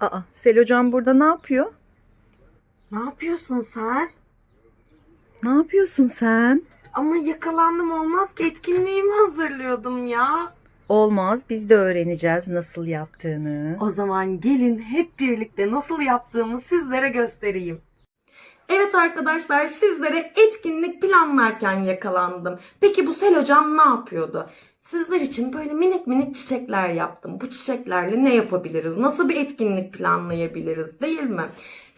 Aa, Sel hocam burada ne yapıyor? Ne yapıyorsun sen? Ne yapıyorsun sen? Ama yakalandım olmaz ki etkinliğimi hazırlıyordum ya. Olmaz, biz de öğreneceğiz nasıl yaptığını. O zaman gelin hep birlikte nasıl yaptığımı sizlere göstereyim. Evet arkadaşlar sizlere etkinlik planlarken yakalandım. Peki bu Sel hocam ne yapıyordu? Sizler için böyle minik minik çiçekler yaptım. Bu çiçeklerle ne yapabiliriz? Nasıl bir etkinlik planlayabiliriz değil mi?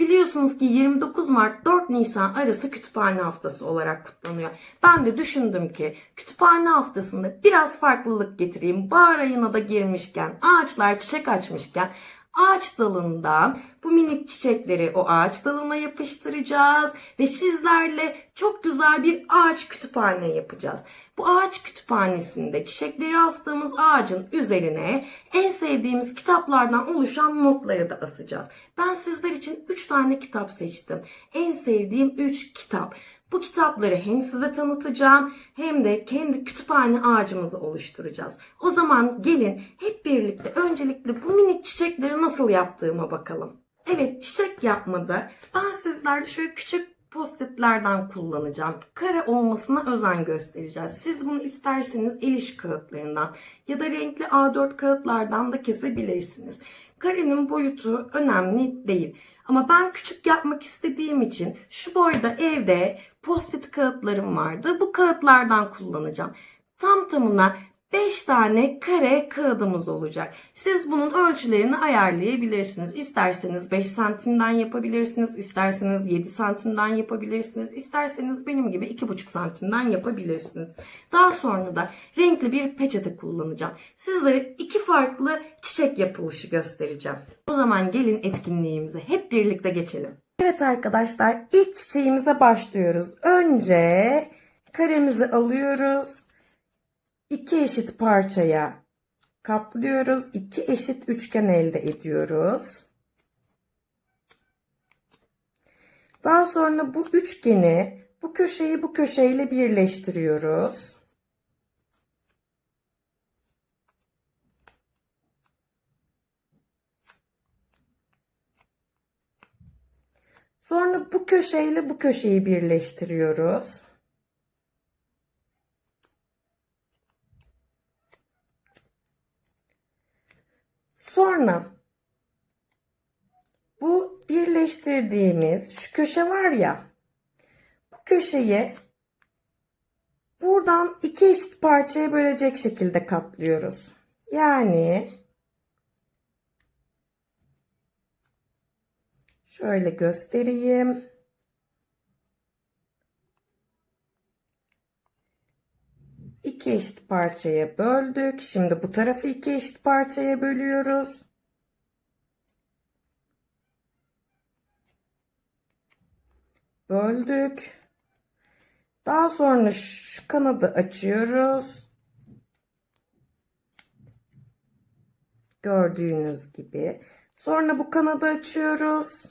Biliyorsunuz ki 29 Mart 4 Nisan arası kütüphane haftası olarak kutlanıyor. Ben de düşündüm ki kütüphane haftasında biraz farklılık getireyim. Bahar ayına da girmişken, ağaçlar çiçek açmışken ağaç dalından bu minik çiçekleri o ağaç dalına yapıştıracağız ve sizlerle çok güzel bir ağaç kütüphane yapacağız. Bu ağaç kütüphanesinde çiçekleri astığımız ağacın üzerine en sevdiğimiz kitaplardan oluşan notları da asacağız. Ben sizler için 3 tane kitap seçtim. En sevdiğim 3 kitap. Bu kitapları hem size tanıtacağım hem de kendi kütüphane ağacımızı oluşturacağız. O zaman gelin hep birlikte öncelikle bu minik çiçekleri nasıl yaptığıma bakalım. Evet çiçek yapmada ben sizlerle şöyle küçük postitlerden kullanacağım. Kare olmasına özen göstereceğiz. Siz bunu isterseniz el iş kağıtlarından ya da renkli A4 kağıtlardan da kesebilirsiniz. Karenin boyutu önemli değil. Ama ben küçük yapmak istediğim için şu boyda evde postit kağıtlarım vardı. Bu kağıtlardan kullanacağım. Tam tamına 5 tane kare kağıdımız olacak. Siz bunun ölçülerini ayarlayabilirsiniz. İsterseniz 5 santimden yapabilirsiniz. isterseniz 7 santimden yapabilirsiniz. isterseniz benim gibi 2,5 santimden yapabilirsiniz. Daha sonra da renkli bir peçete kullanacağım. Sizlere iki farklı çiçek yapılışı göstereceğim. O zaman gelin etkinliğimize hep birlikte geçelim. Evet arkadaşlar ilk çiçeğimize başlıyoruz. Önce karemizi alıyoruz. İki eşit parçaya katlıyoruz. İki eşit üçgen elde ediyoruz. Daha sonra bu üçgeni bu köşeyi bu köşeyle birleştiriyoruz. Sonra bu köşeyle bu köşeyi birleştiriyoruz. Sonra bu birleştirdiğimiz şu köşe var ya bu köşeyi buradan iki eşit parçaya bölecek şekilde katlıyoruz. Yani şöyle göstereyim. iki eşit parçaya böldük. Şimdi bu tarafı iki eşit parçaya bölüyoruz. Böldük. Daha sonra şu kanadı açıyoruz. Gördüğünüz gibi. Sonra bu kanadı açıyoruz.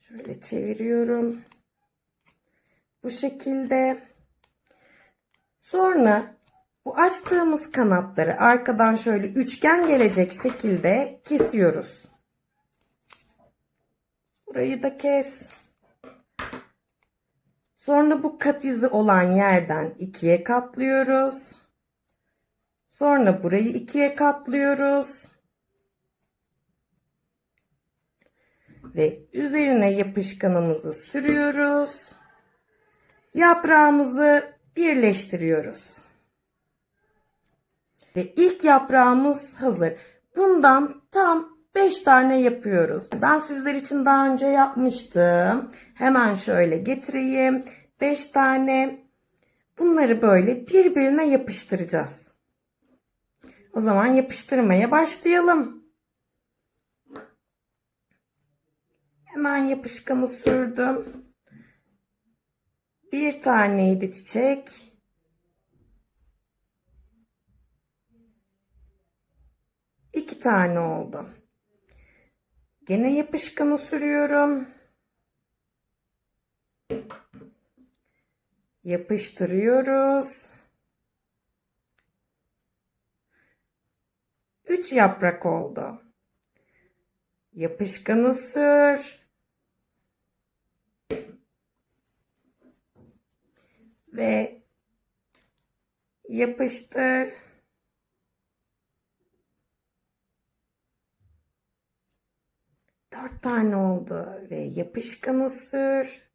Şöyle çeviriyorum. Bu şekilde. Sonra bu açtığımız kanatları arkadan şöyle üçgen gelecek şekilde kesiyoruz. Burayı da kes. Sonra bu kat izi olan yerden ikiye katlıyoruz. Sonra burayı ikiye katlıyoruz. Ve üzerine yapışkanımızı sürüyoruz yaprağımızı birleştiriyoruz. Ve ilk yaprağımız hazır. Bundan tam 5 tane yapıyoruz. Ben sizler için daha önce yapmıştım. Hemen şöyle getireyim. 5 tane. Bunları böyle birbirine yapıştıracağız. O zaman yapıştırmaya başlayalım. Hemen yapışkanı sürdüm. Bir taneydi çiçek. İki tane oldu. Gene yapışkanı sürüyorum. Yapıştırıyoruz. üç yaprak oldu. Yapışkanı sür. Ve yapıştır. Tane oldu ve yapışkanı sür.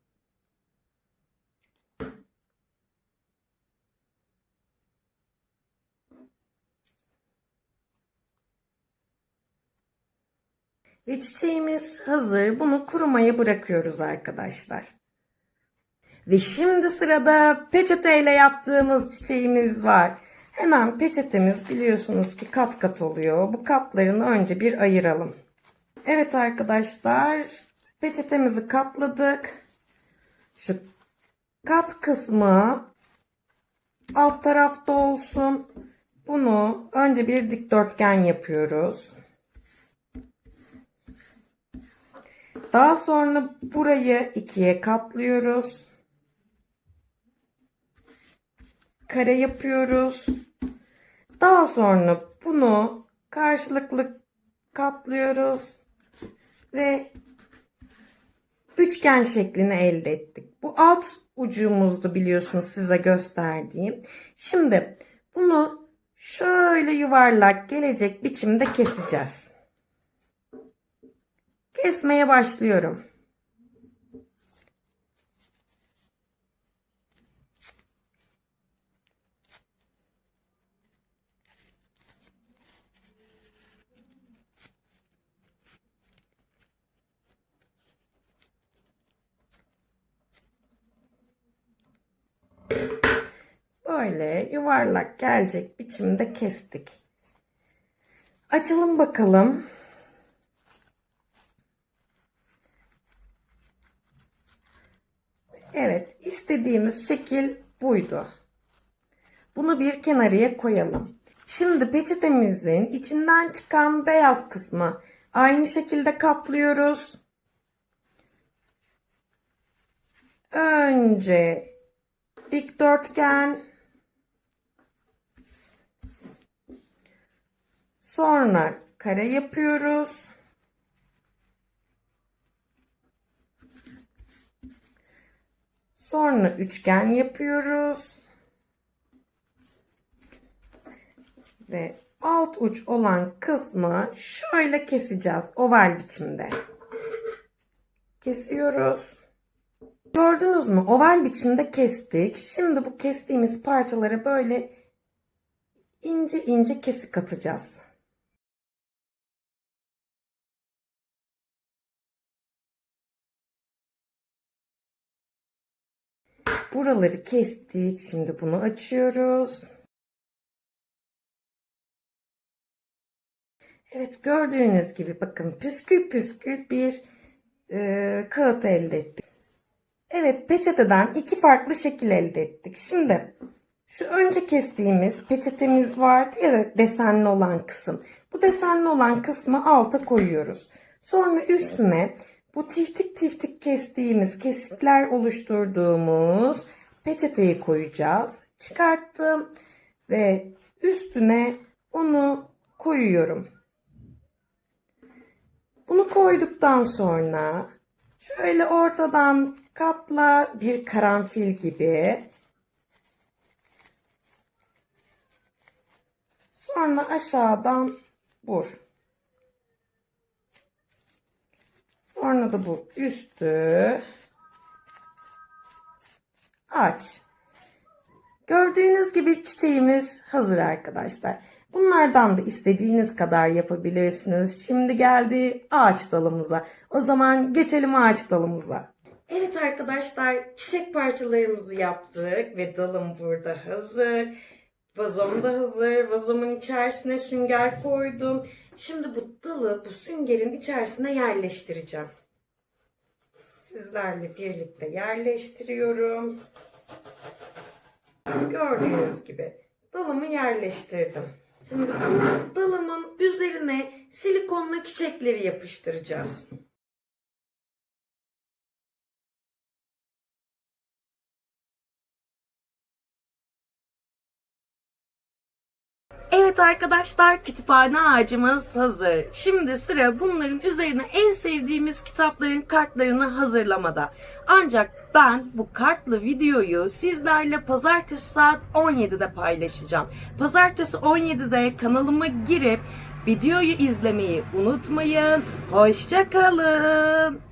Ve çiçeğimiz hazır. Bunu kurumaya bırakıyoruz arkadaşlar. Ve şimdi sırada peçeteyle yaptığımız çiçeğimiz var. Hemen peçetemiz biliyorsunuz ki kat kat oluyor. Bu katlarını önce bir ayıralım. Evet arkadaşlar peçetemizi katladık. Şu kat kısmı alt tarafta olsun. Bunu önce bir dikdörtgen yapıyoruz. Daha sonra burayı ikiye katlıyoruz. Kare yapıyoruz. Daha sonra bunu karşılıklı katlıyoruz ve üçgen şeklini elde ettik. Bu alt ucumuzdu biliyorsunuz size gösterdiğim. Şimdi bunu şöyle yuvarlak gelecek biçimde keseceğiz. Kesmeye başlıyorum. Böyle yuvarlak gelecek biçimde kestik. Açalım bakalım. Evet, istediğimiz şekil buydu. Bunu bir kenarıya koyalım. Şimdi peçetemizin içinden çıkan beyaz kısmı aynı şekilde katlıyoruz. Önce dikdörtgen sonra kare yapıyoruz. Sonra üçgen yapıyoruz. Ve alt uç olan kısmı şöyle keseceğiz oval biçimde. Kesiyoruz. Gördünüz mü? Oval biçimde kestik. Şimdi bu kestiğimiz parçaları böyle ince ince kesik atacağız. Buraları kestik. Şimdi bunu açıyoruz. Evet gördüğünüz gibi bakın püskül püskül bir e, kağıt elde ettik. Evet peçeteden iki farklı şekil elde ettik. Şimdi şu önce kestiğimiz peçetemiz vardı ya da desenli olan kısım. Bu desenli olan kısmı alta koyuyoruz. Sonra üstüne bu tiftik tiftik kestiğimiz kesikler oluşturduğumuz peçeteyi koyacağız. Çıkarttım ve üstüne onu koyuyorum. Bunu koyduktan sonra şöyle ortadan katla bir karanfil gibi. Sonra aşağıdan vur. Da bu üstü aç. Gördüğünüz gibi çiçeğimiz hazır arkadaşlar. Bunlardan da istediğiniz kadar yapabilirsiniz. Şimdi geldi ağaç dalımıza. O zaman geçelim ağaç dalımıza. Evet arkadaşlar çiçek parçalarımızı yaptık ve dalım burada hazır. Vazom da hazır. Vazomun içerisine sünger koydum. Şimdi bu dalı bu süngerin içerisine yerleştireceğim. Sizlerle birlikte yerleştiriyorum. Gördüğünüz gibi dalımı yerleştirdim. Şimdi bu dalımın üzerine silikonla çiçekleri yapıştıracağız. Evet arkadaşlar kütüphane ağacımız hazır. Şimdi sıra bunların üzerine en sevdiğimiz kitapların kartlarını hazırlamada. Ancak ben bu kartlı videoyu sizlerle pazartesi saat 17'de paylaşacağım. Pazartesi 17'de kanalıma girip videoyu izlemeyi unutmayın. Hoşçakalın.